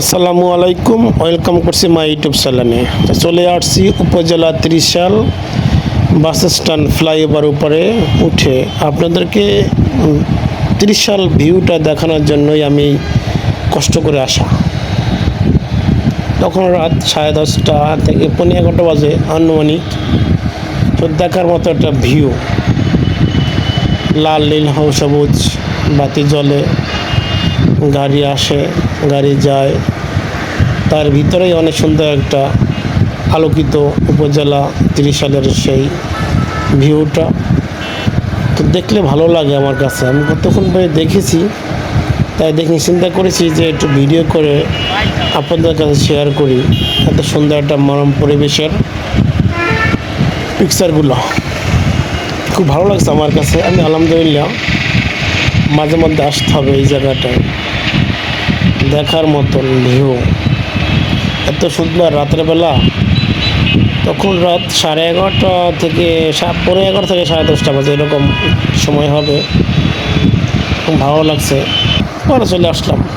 আসসালামু আলাইকুম, ওয়েলকাম করছি মাই ইউটিউব চ্যানেলে। চলে আসছি উপজেলা ত্রিশাল বাস স্ট্যান্ড ফ্লাইওভার উপরে উঠে। আপনাদেরকে ত্রিশাল ভিউটা দেখানোর জন্যই আমি কষ্ট করে আসা। তখন রাত সাড়ে দশটা থেকে পনেরো এগারোটা বাজে আনুমানিক। তো দেখার মতো একটা ভিউ। লাল, নীল হও সবুজ, বাতি জলে গাড়ি আসে। গাড়ি যায়। তার ভিতরেই অনেক সুন্দর একটা আলোকিত উপজেলা তিরিশ ত্রিশালের সেই ভিউটা। তো দেখলে ভালো লাগে আমার কাছে। আমি কতক্ষণ পরে দেখেছি, তাই দেখে চিন্তা করেছি যে একটু ভিডিও করে আপনাদের কাছে শেয়ার করি। এত সুন্দর একটা মরম পরিবেশের পিকচারগুলো খুব ভালো লাগছে আমার কাছে। আমি আলহামদুলিল্লাহ মাঝে মধ্যে আসতে হবে এই জায়গাটায়। দেখার মতন ঢেউ। এত সুন্দর রাতের বেলা। তখন রাত সাড়ে এগারোটা থেকে পনেরো এগারো থেকে সাড়ে দশটা বাজে, এরকম সময় হবে। খুব ভালো লাগছে। পরে চলে আসলাম।